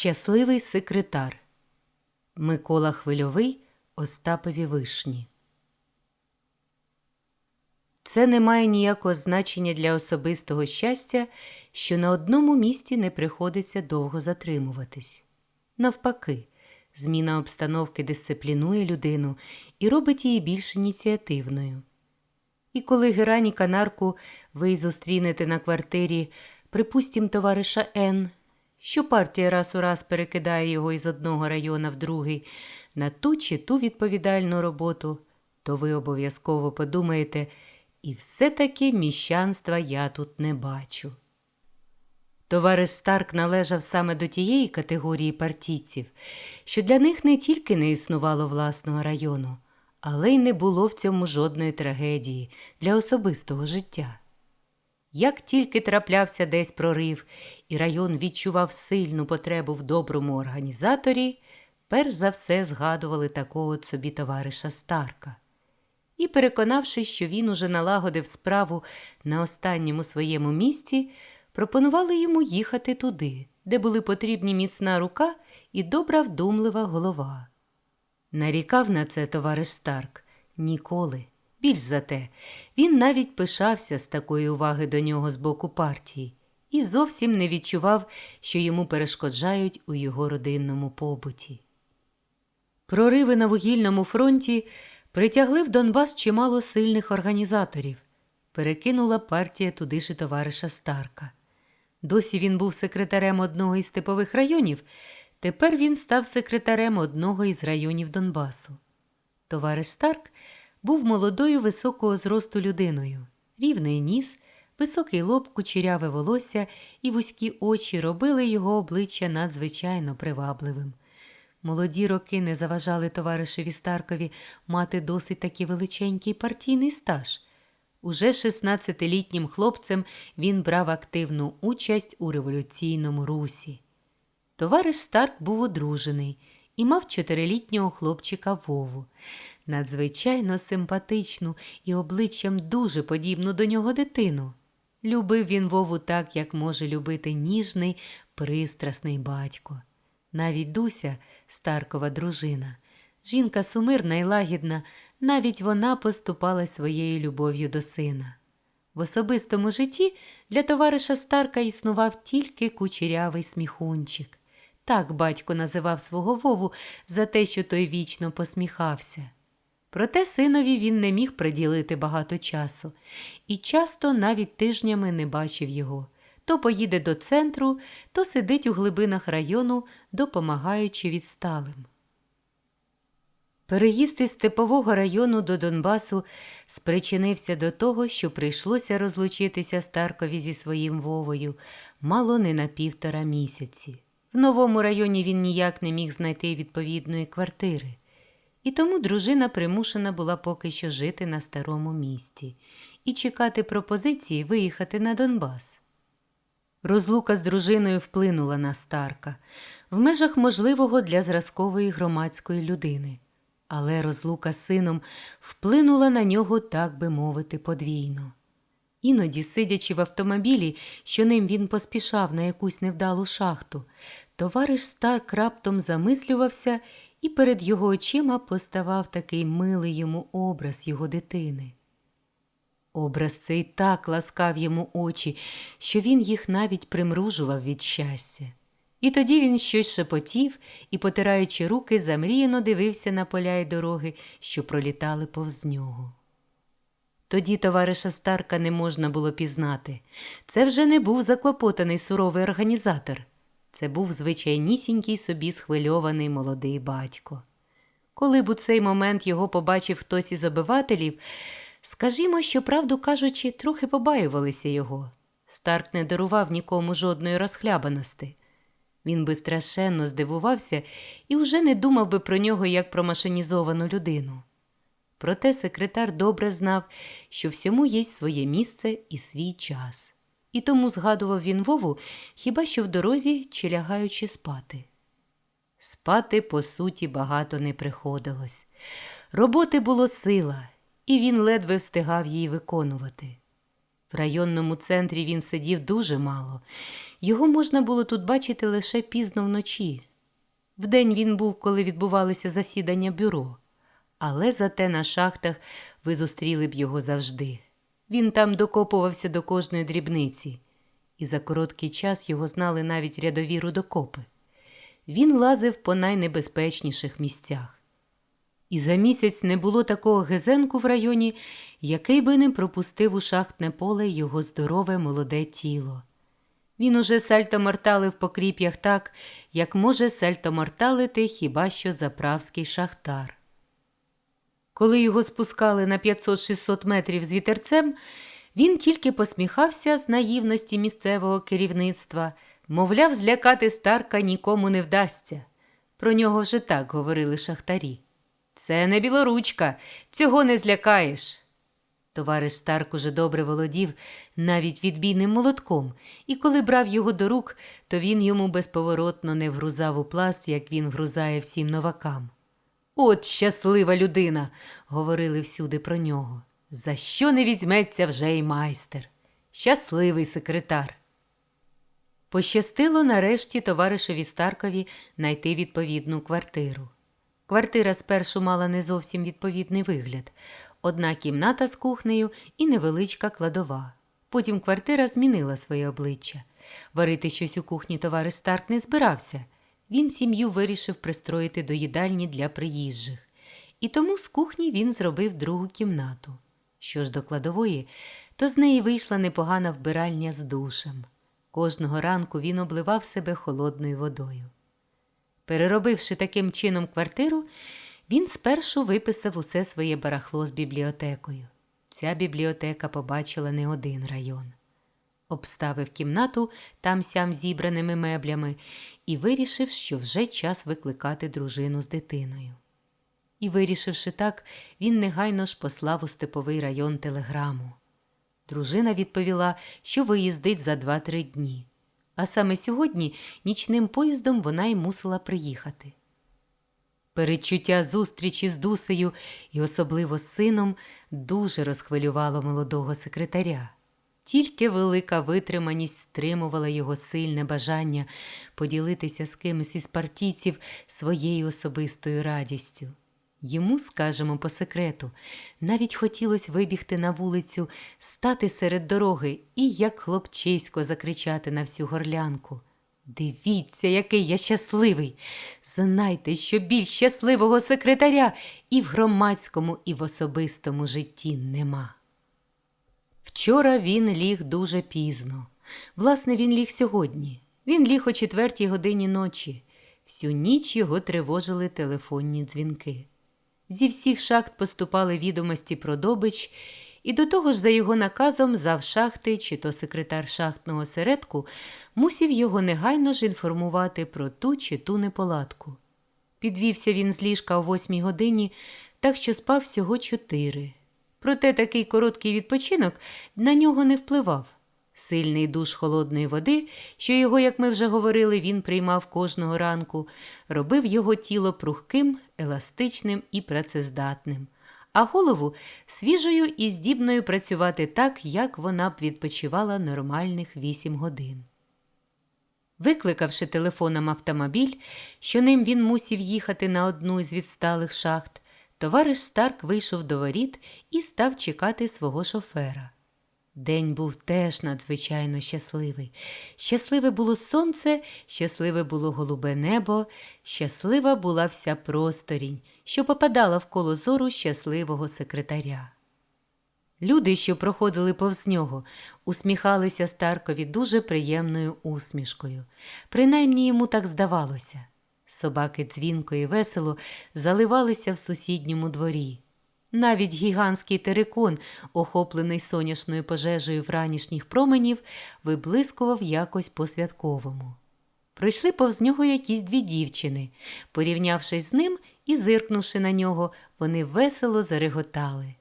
Щасливий секретар Микола Хвильовий Остапові Вишні. Це не має ніякого значення для особистого щастя, що на одному місці не приходиться довго затримуватись. Навпаки, зміна обстановки дисциплінує людину і робить її більш ініціативною. І коли Герані Канарку ви зустрінете на квартирі, припустім, товариша Н, що партія раз у раз перекидає його із одного району в другий на ту чи ту відповідальну роботу, то ви обов'язково подумаєте, і все-таки міщанства я тут не бачу. Товариш Старк належав саме до тієї категорії партійців, що для них не тільки не існувало власного району, але й не було в цьому жодної трагедії для особистого життя. Як тільки траплявся десь прорив, і район відчував сильну потребу в доброму організаторі, перш за все згадували такого собі товариша Старка. І, переконавшись, що він уже налагодив справу на останньому своєму місці, пропонували йому їхати туди, де були потрібні міцна рука і добра вдумлива голова. Нарікав на це товариш Старк ніколи. Більш за те, він навіть пишався з такої уваги до нього з боку партії і зовсім не відчував, що йому перешкоджають у його родинному побуті. Прориви на вугільному фронті притягли в Донбас чимало сильних організаторів. Перекинула партія туди ж товариша Старка. Досі він був секретарем одного із типових районів, тепер він став секретарем одного із районів Донбасу. Товариш Старк був молодою високого зросту людиною, рівний ніс, високий лоб, кучеряве волосся і вузькі очі робили його обличчя надзвичайно привабливим. Молоді роки не заважали товаришеві Старкові мати досить таки величенький партійний стаж. Уже 16-літнім хлопцем він брав активну участь у революційному русі. Товариш Старк був одружений і мав чотирилітнього хлопчика Вову, надзвичайно симпатичну і обличчям дуже подібну до нього дитину. Любив він Вову так, як може любити ніжний, пристрасний батько. Навіть Дуся, Старкова дружина, жінка сумирна і лагідна, навіть вона поступала своєю любов'ю до сина. В особистому житті для товариша Старка існував тільки кучерявий сміхунчик. Так батько називав свого Вову за те, що той вічно посміхався. Проте синові він не міг приділити багато часу і часто навіть тижнями не бачив його. То поїде до центру, то сидить у глибинах району, допомагаючи відсталим. Переїзд із степового району до Донбасу спричинився до того, що прийшлося розлучитися Старкові зі своїм Вовою мало не на півтора місяці. В новому районі він ніяк не міг знайти відповідної квартири, і тому дружина примушена була поки що жити на старому місті і чекати пропозиції виїхати на Донбас. Розлука з дружиною вплинула на Старка в межах можливого для зразкової громадської людини, але розлука з сином вплинула на нього, так би мовити, подвійно. Іноді, сидячи в автомобілі, що ним він поспішав на якусь невдалу шахту, товариш Старк раптом замислювався, і перед його очима поставав такий милий йому образ його дитини. Образ цей так ласкав йому очі, що він їх навіть примружував від щастя. І тоді він щось шепотів і, потираючи руки, замріяно дивився на поля й дороги, що пролітали повз нього. Тоді товариша Старка не можна було пізнати. Це вже не був заклопотаний суровий організатор. Це був звичайнісінький собі схвильований молодий батько. Коли б у цей момент його побачив хтось із обивателів, Скажімо, що, правду кажучи, трохи побаювалися його. Старк не дарував нікому жодної розхлябаності. Він би страшенно здивувався і вже не думав би про нього як про машинізовану людину. Проте секретар добре знав, що всьому є своє місце і свій час, і тому згадував він Вову хіба що в дорозі чи лягаючи спати. Спати, по суті, багато не приходилось. Роботи було сила і він ледве встигав її виконувати. В районному центрі він сидів дуже мало. Його можна було тут бачити лише пізно вночі. Вдень він був, коли відбувалися засідання бюро, але зате на шахтах ви зустріли б його завжди. Він там докопувався до кожної дрібниці, і за короткий час його знали навіть рядові рудокопи. Він лазив по найнебезпечніших місцях. І за місяць не було такого гезенку в районі, який би не пропустив у шахтне поле його здорове молоде тіло. Він уже сальтоморталив по кріп'ях так, як може сальтоморталити хіба що заправський шахтар. Коли його спускали на 500-600 метрів з вітерцем, він тільки посміхався з наївності місцевого керівництва, мовляв, злякати Старка нікому не вдасться. Про нього вже так говорили шахтарі. Це не білоручка, цього не злякаєш. Товариш Старк уже добре володів навіть відбійним молотком, і коли брав його до рук, то він йому безповоротно не вгрузав у пласт, як він вгрузає всім новакам. От щаслива людина, говорили всюди про нього. За що не візьметься вже й майстер? Щасливий секретар. Пощастило нарешті товаришеві Старкові знайти відповідну квартиру. Квартира спершу мала не зовсім відповідний вигляд одна кімната з кухнею і невеличка кладова. Потім квартира змінила своє обличчя. Варити щось у кухні товариш Старк не збирався. Він сім'ю вирішив пристроїти до їдальні для приїжджих. І тому з кухні він зробив другу кімнату. Що ж до кладової, то з неї вийшла непогана вбиральня з душем. Кожного ранку він обливав себе холодною водою. Переробивши таким чином квартиру, він спершу виписав усе своє барахло з бібліотекою. Ця бібліотека побачила не один район. Обставив кімнату там сям зібраними меблями і вирішив, що вже час викликати дружину з дитиною. І, вирішивши так, він негайно ж послав у степовий район телеграму. Дружина відповіла, що виїздить за два-три дні. А саме сьогодні нічним поїздом вона й мусила приїхати. Передчуття зустрічі з Дусею і особливо з сином дуже розхвилювало молодого секретаря. Тільки велика витриманість стримувала його сильне бажання поділитися з кимось із партійців своєю особистою радістю. Йому, скажемо по секрету, навіть хотілося вибігти на вулицю, стати серед дороги і, як хлопчисько, закричати на всю горлянку. Дивіться, який я щасливий! Знайте, що більш щасливого секретаря і в громадському, і в особистому житті нема. Вчора він ліг дуже пізно. Власне, він ліг сьогодні. Він ліг о четвертій годині ночі. Всю ніч його тривожили телефонні дзвінки. Зі всіх шахт поступали відомості про добич, і до того ж, за його наказом, зав шахти чи то секретар шахтного середку мусів його негайно ж інформувати про ту чи ту неполадку. Підвівся він з ліжка о восьмій годині, так що спав всього чотири. Проте такий короткий відпочинок на нього не впливав. Сильний душ холодної води, що його, як ми вже говорили, він приймав кожного ранку, робив його тіло прухким, еластичним і працездатним, а голову свіжою і здібною працювати так, як вона б відпочивала нормальних вісім годин. Викликавши телефоном автомобіль, що ним він мусів їхати на одну із відсталих шахт, товариш Старк вийшов до воріт і став чекати свого шофера. День був теж надзвичайно щасливий. Щасливе було сонце, щасливе було голубе небо, щаслива була вся просторінь, що попадала в коло зору щасливого секретаря. Люди, що проходили повз нього, усміхалися Старкові дуже приємною усмішкою. Принаймні йому так здавалося. Собаки дзвінко і весело заливалися в сусідньому дворі. Навіть гігантський терикон, охоплений соняшною пожежею вранішніх променів, виблискував якось по-святковому. Пройшли повз нього якісь дві дівчини. Порівнявшись з ним і зиркнувши на нього, вони весело зареготали.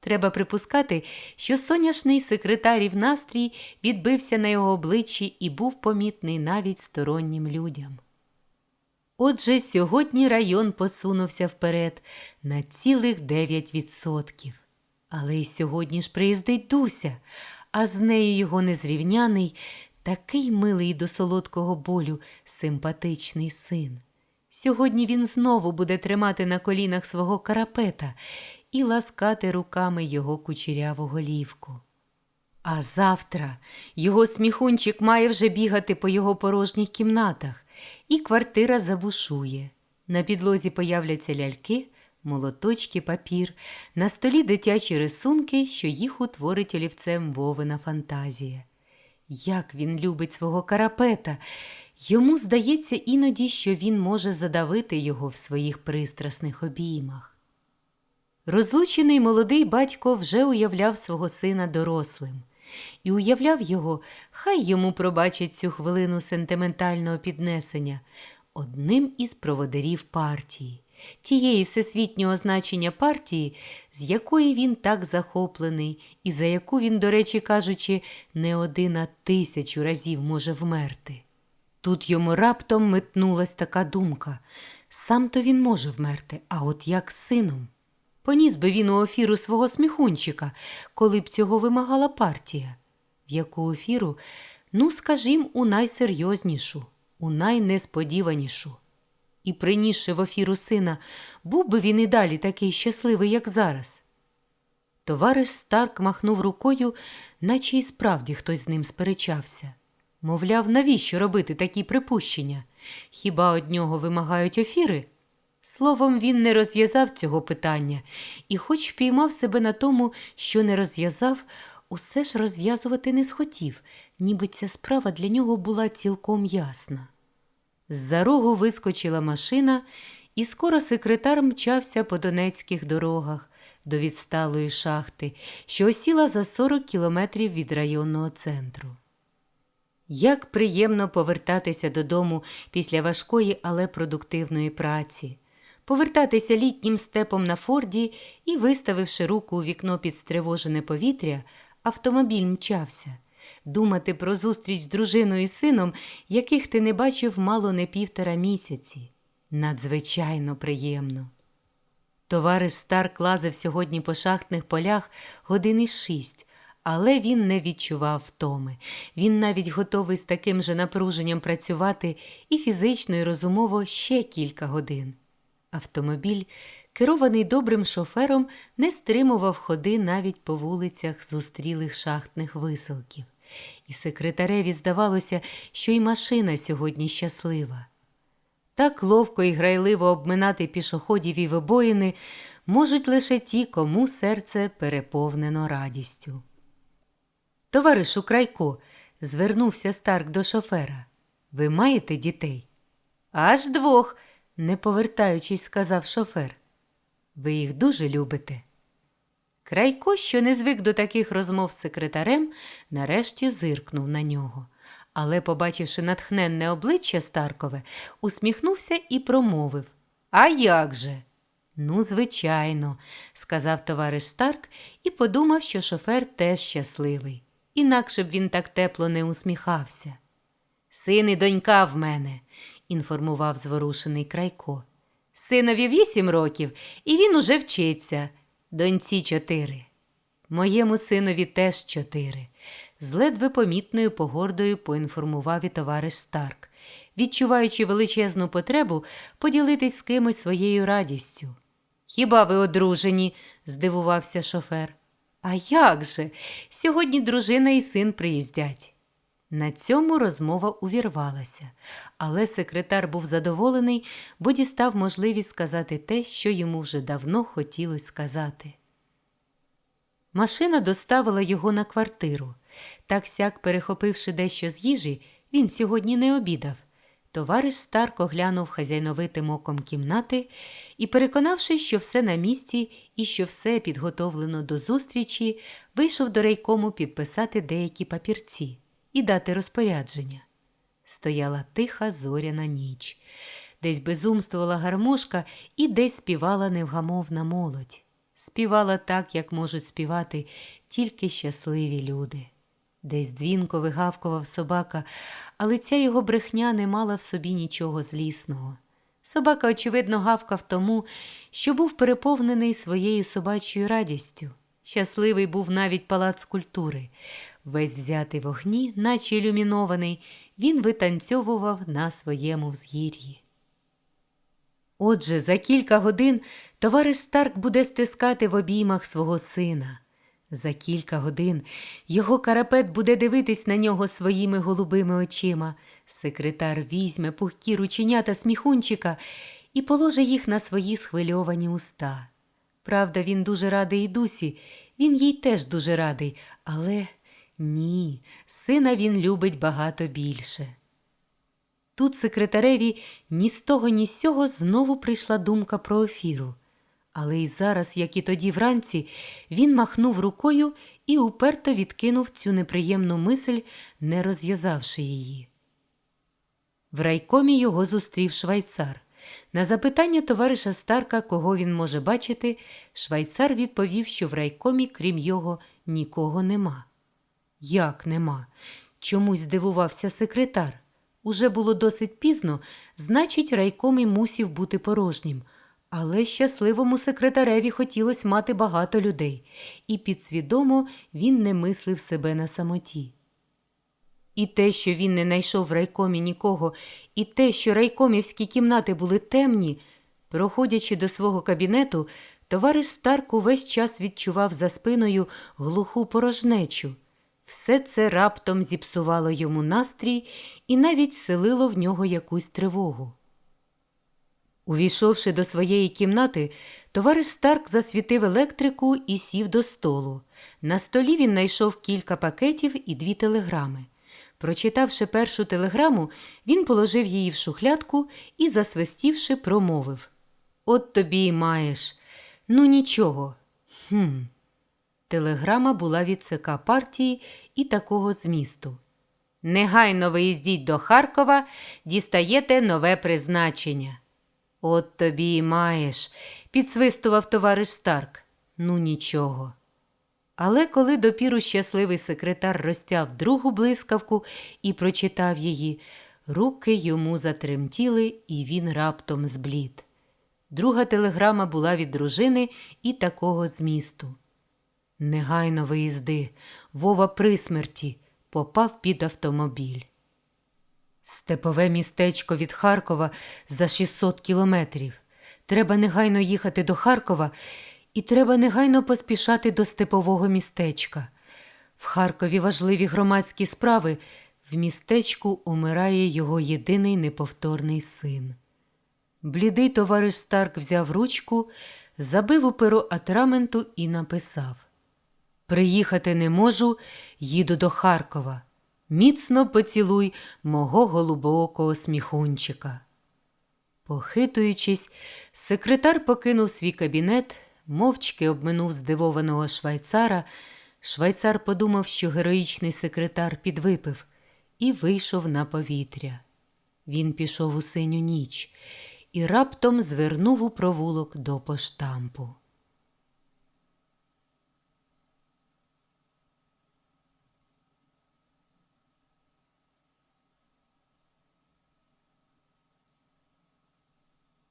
Треба припускати, що соняшний секретарів настрій відбився на його обличчі і був помітний навіть стороннім людям. Отже, сьогодні район посунувся вперед на цілих 9%. Але й сьогодні ж приїздить Дуся, а з нею його незрівняний, такий милий до солодкого болю, симпатичний син. Сьогодні він знову буде тримати на колінах свого карапета і ласкати руками його кучеряву голівку. А завтра його сміхунчик має вже бігати по його порожніх кімнатах, і квартира забушує. На підлозі появляться ляльки, молоточки, папір, на столі дитячі рисунки, що їх утворить олівцем Вовина фантазія. Як він любить свого карапета. Йому здається іноді, що він може задавити його в своїх пристрасних обіймах. Розлучений молодий батько вже уявляв свого сина дорослим і уявляв його, хай йому пробачить цю хвилину сентиментального піднесення одним із проводирів партії, тієї всесвітнього значення партії, з якої він так захоплений, і за яку він, до речі кажучи, не один а тисячу разів може вмерти. Тут йому раптом метнулась така думка сам то він може вмерти, а от як з сином. Поніс би він у офіру свого сміхунчика, коли б цього вимагала партія. В яку офіру, ну, скажімо, у найсерйознішу, у найнесподіванішу. І принісши в офіру сина, був би він і далі такий щасливий, як зараз. Товариш Старк махнув рукою, наче і справді хтось з ним сперечався. Мовляв, навіщо робити такі припущення? Хіба од нього вимагають офіри? Словом, він не розв'язав цього питання і, хоч впіймав себе на тому, що не розв'язав, усе ж розв'язувати не схотів, ніби ця справа для нього була цілком ясна. З-за рогу вискочила машина, і скоро секретар мчався по донецьких дорогах до відсталої шахти, що осіла за 40 кілометрів від районного центру. Як приємно повертатися додому після важкої, але продуктивної праці, повертатися літнім степом на форді і, виставивши руку у вікно під стривожене повітря, автомобіль мчався, думати про зустріч з дружиною і сином, яких ти не бачив мало не півтора місяці. Надзвичайно приємно. Товариш Старк лазив сьогодні по шахтних полях години шість, але він не відчував втоми. Він навіть готовий з таким же напруженням працювати і фізично, і розумово ще кілька годин. Автомобіль, керований добрим шофером, не стримував ходи навіть по вулицях зустрілих шахтних виселків. І секретареві здавалося, що й машина сьогодні щаслива. Так ловко і грайливо обминати пішоходів і вибоїни можуть лише ті, кому серце переповнено радістю. Товаришу Крайко, звернувся Старк до шофера. Ви маєте дітей? Аж двох, не повертаючись, сказав шофер. Ви їх дуже любите. Крайко, що не звик до таких розмов з секретарем, нарешті зиркнув на нього. Але, побачивши натхненне обличчя Старкове, усміхнувся і промовив А як же? Ну, звичайно, сказав товариш Старк і подумав, що шофер теж щасливий. Інакше б він так тепло не усміхався. Син і донька в мене, інформував зворушений Крайко. Синові вісім років, і він уже вчиться. Доньці чотири. Моєму синові теж чотири. З ледве помітною погордою поінформував і товариш Старк, відчуваючи величезну потребу поділитись з кимось своєю радістю. Хіба ви одружені? здивувався шофер. А як же? Сьогодні дружина і син приїздять. На цьому розмова увірвалася, але секретар був задоволений, бо дістав можливість сказати те, що йому вже давно хотілося сказати. Машина доставила його на квартиру. Так сяк, перехопивши дещо з їжі, він сьогодні не обідав. Товариш Старк оглянув хазяйновитим оком кімнати і, переконавшись, що все на місці і що все підготовлено до зустрічі, вийшов до рейкому підписати деякі папірці і дати розпорядження. Стояла тиха зоряна ніч, десь безумствувала гармошка і десь співала невгамовна молодь. Співала так, як можуть співати тільки щасливі люди. Десь дзвінко вигавкував собака, але ця його брехня не мала в собі нічого злісного. Собака, очевидно, гавкав тому, що був переповнений своєю собачою радістю. Щасливий був навіть палац культури. Весь взятий в огні, наче ілюмінований, він витанцьовував на своєму взгір'ї. Отже, за кілька годин товариш Старк буде стискати в обіймах свого сина. За кілька годин його карапет буде дивитись на нього своїми голубими очима. Секретар візьме пухкі рученята сміхунчика і положе їх на свої схвильовані уста. Правда, він дуже радий і дусі, він їй теж дуже радий, але ні, сина він любить багато більше. Тут секретареві ні з того, ні з сього знову прийшла думка про офіру. Але й зараз, як і тоді вранці, він махнув рукою і уперто відкинув цю неприємну мисль, не розв'язавши її. В райкомі його зустрів швайцар. На запитання товариша Старка, кого він може бачити, швайцар відповів, що в райкомі, крім його, нікого нема. Як нема? Чомусь здивувався секретар. Уже було досить пізно, значить, райком і мусів бути порожнім. Але щасливому секретареві хотілося мати багато людей, і підсвідомо він не мислив себе на самоті. І те, що він не знайшов в райкомі нікого, і те, що райкомівські кімнати були темні, проходячи до свого кабінету, товариш Старк увесь час відчував за спиною глуху порожнечу. Все це раптом зіпсувало йому настрій і навіть вселило в нього якусь тривогу. Увійшовши до своєї кімнати, товариш Старк засвітив електрику і сів до столу. На столі він знайшов кілька пакетів і дві телеграми. Прочитавши першу телеграму, він положив її в шухлядку і, засвистівши, промовив От тобі й маєш. Ну, нічого. Хм. Телеграма була від ЦК партії і такого змісту. Негайно виїздіть до Харкова, дістаєте нове призначення. От тобі й маєш, підсвистував товариш Старк. Ну, нічого. Але коли допіру щасливий секретар розтяв другу блискавку і прочитав її, руки йому затремтіли, і він раптом зблід. Друга телеграма була від дружини і такого змісту. Негайно виїзди, Вова при смерті, попав під автомобіль. Степове містечко від Харкова за 600 кілометрів. Треба негайно їхати до Харкова і треба негайно поспішати до степового містечка. В Харкові важливі громадські справи. В містечку умирає його єдиний неповторний син. Блідий товариш Старк взяв ручку, забив у перо атраменту і написав Приїхати не можу, їду до Харкова. Міцно поцілуй мого голубоокого сміхунчика. Похитуючись, секретар покинув свій кабінет, мовчки обминув здивованого швайцара. Швайцар подумав, що героїчний секретар підвипив, і вийшов на повітря. Він пішов у синю ніч і раптом звернув у провулок до поштампу.